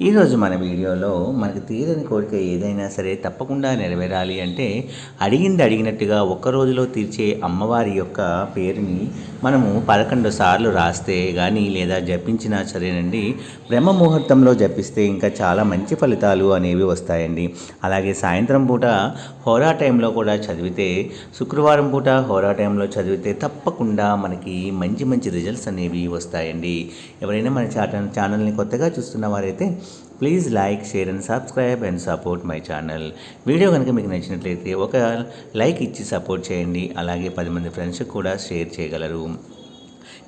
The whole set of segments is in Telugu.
ఈరోజు మన వీడియోలో మనకు తీరని కోరిక ఏదైనా సరే తప్పకుండా నెరవేరాలి అంటే అడిగింది అడిగినట్టుగా ఒక్క రోజులో తీర్చే అమ్మవారి యొక్క పేరుని మనము పదకొండు సార్లు రాస్తే కానీ లేదా జపించినా సరేనండి బ్రహ్మ ముహూర్తంలో జపిస్తే ఇంకా చాలా మంచి ఫలితాలు అనేవి వస్తాయండి. అలాగే సాయంత్రం పూట హోరా టైంలో కూడా చదివితే శుక్రవారం పూట హోరా టైంలో చదివితే తప్పకుండా మనకి మంచి మంచి రిజల్ట్స్ అనేవి వస్తాయండి. ఎవరైనా మన ఛానల్ ఛానల్ని కొత్తగా చూస్తున్న వారైతే please like share and subscribe and support my channel video కనుక మీకు నచ్చినట్లయితే ఒక లైక్ ఇచ్చి సపోర్ట్ చేయండి. అలాగే పది మంది ఫ్రెండ్స్కి కూడా షేర్ చేయగలరు.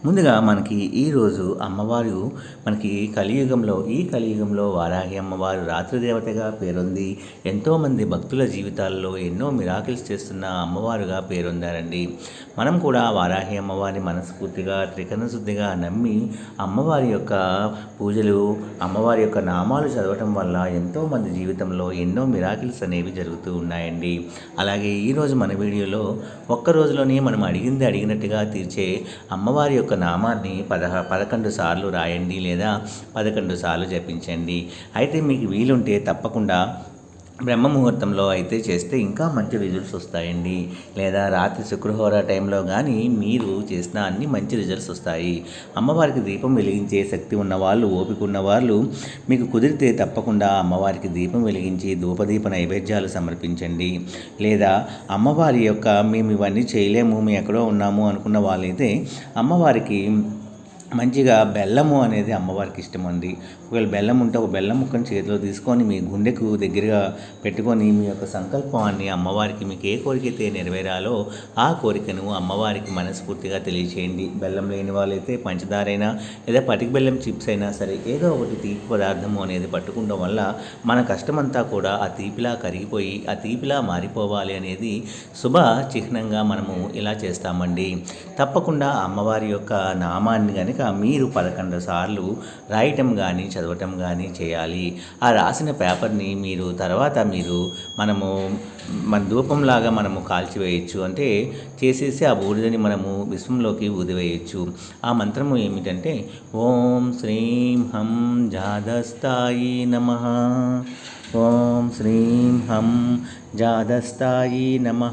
ముందుగా మనకి ఈరోజు అమ్మవారు మనకి కలియుగంలో ఈ కలియుగంలో వారాహి అమ్మవారు రాత్రి దేవతగా పేరొంది ఎంతోమంది భక్తుల జీవితాల్లో ఎన్నో మిరాకిల్స్ చేస్తున్న అమ్మవారుగా పేరొందారండి. మనం కూడా వారాహి అమ్మవారిని మనస్ఫూర్తిగా త్రికరణశుద్ధిగా నమ్మి అమ్మవారి యొక్క పూజలు అమ్మవారి యొక్క నామాలు చదవటం వల్ల ఎంతోమంది జీవితంలో ఎన్నో మిరాకిల్స్ అనేవి జరుగుతూ ఉన్నాయండి. అలాగే ఈరోజు మన వీడియోలో ఒక్క రోజులోనే మనం అడిగింది అడిగినట్టుగా తీర్చే అమ్మవారి యొక్క నామాన్ని పదహ పదకొండు సార్లు రాయండి లేదా పదకొండు సార్లు జపించండి. అయితే మీకు వీలుంటే తప్పకుండా బ్రహ్మ ముహూర్తంలో అయితే చేస్తే ఇంకా మంచి రిజల్ట్స్ వస్తాయండి. లేదా రాత్రి శుక్రహోర టైంలో కానీ మీరు చేసిన అన్ని మంచి రిజల్ట్స్ వస్తాయి. అమ్మవారికి దీపం వెలిగించే శక్తి ఉన్నవాళ్ళు ఓపిక ఉన్న వాళ్ళు మీకు కుదిరితే తప్పకుండా అమ్మవారికి దీపం వెలిగించి ధూపదీప నైవేద్యాలు సమర్పించండి. లేదా అమ్మవారి యొక్క మేము ఇవన్నీ చేయలేము మేము ఎక్కడో ఉన్నాము అనుకున్న వాళ్ళైతే అమ్మవారికి మంచిగా బెల్లము అనేది అమ్మవారికి ఇష్టం అండి ఒకవేళ బెల్లం ఉంటే ఒక బెల్లం ముక్కను చేతిలో తీసుకొని మీ గుండెకు దగ్గరగా పెట్టుకొని మీ యొక్క సంకల్పాన్ని అమ్మవారికి మీకు ఏ కోరిక అయితే నెరవేరాలో ఆ కోరికను అమ్మవారికి మనస్ఫూర్తిగా తెలియచేయండి. బెల్లం లేని వాళ్ళైతే పంచదారైనా లేదా పటిక బెల్లం చిప్స్ అయినా సరే ఏదో ఒకటి తీపి పదార్థము అనేది పట్టుకోవడం వల్ల మన కష్టమంతా కూడా ఆ తీపిలా కరిగిపోయి ఆ తీపిలా మారిపోవాలి అనేది శుభ చిహ్నంగా మనము ఇలా చేస్తామండి. తప్పకుండా అమ్మవారి యొక్క నామాన్ని కనుక మీరు పదకొండు సార్లు రాయటం కానీ చదవటం కానీ చేయాలి. ఆ రాసిన పేపర్ని మీరు తర్వాత మీరు మనము మన ధూపంలాగా మనము కాల్చివేయచ్చు. అంటే చేసేసి ఆ బూడిదని మనము విశ్వంలోకి ఊదివేయచ్చు. ఆ మంత్రము ఏమిటంటే ఓం శ్రీం హం జాదస్థాయి నమ. ఓం శ్రీం హం జాదస్థాయి నమ.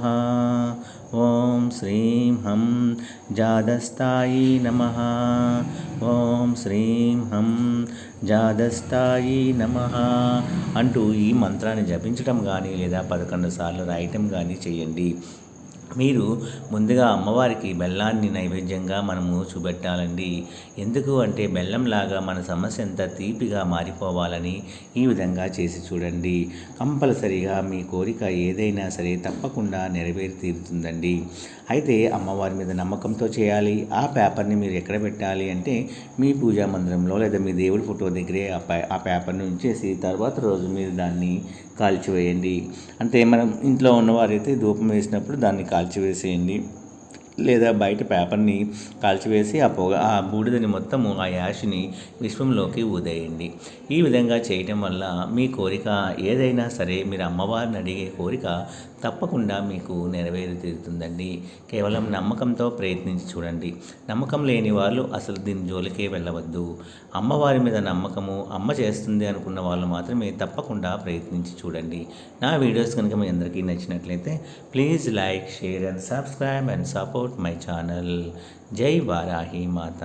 ఓం శ్రీం హం జాదస్థాయి నమ. ఓం శ్రీం హం జాదస్థాయి నమ. అంటూ ఈ మంత్రాన్ని జపించటం కానీ లేదా పదకొండు సార్లు రాయటం కానీ చేయండి. మీరు ముందుగా అమ్మవారికి బెల్లాన్ని నైవేద్యంగా మనము చూపెట్టాలండి. ఎందుకు అంటే బెల్లంలాగా మన సమస్య ఎంత తీపిగా మారిపోవాలని ఈ విధంగా చేసి చూడండి. కంపల్సరిగా మీ కోరిక ఏదైనా సరే తప్పకుండా నెరవేరి తీరుతుందండి అయితే అమ్మవారి మీద నమ్మకంతో చేయాలి. ఆ పేపర్ని మీరు ఎక్కడ పెట్టాలి అంటే మీ పూజా మందిరంలో లేదా మీ దేవుడి ఫోటో దగ్గరే ఆ పే ఆ పేపర్ని ఉంచేసి తర్వాత రోజు మీరు దాన్ని కాల్చివేయండి. అంటే మనం ఇంట్లో ఉన్నవారైతే ధూపం వేసినప్పుడు దాన్ని కాల్చివేసేయండి. లేదా బయట పేపర్ని కాల్చివేసి ఆ పొగ ఆ బూడిదని మొత్తము ఆ యాష్ని విశ్వంలోకి ఊదేయండి. ఈ విధంగా చేయటం వల్ల మీ కోరిక ఏదైనా సరే మీరు అమ్మవారిని అడిగే కోరిక తప్పకుండా మీకు నెరవేరు తీరుతుందండి. కేవలం నమ్మకంతో ప్రయత్నించి చూడండి. నమ్మకం లేని వాళ్ళు అసలు దీని జోలికే వెళ్ళవద్దు. అమ్మవారి మీద నమ్మకము అమ్మ చేస్తుంది అనుకున్న వాళ్ళు మాత్రమే తప్పకుండా ప్రయత్నించి చూడండి. నా వీడియోస్ కనుక మీ అందరికీ నచ్చినట్లయితే please like share and subscribe and support my channel. జై వారాహి మాత.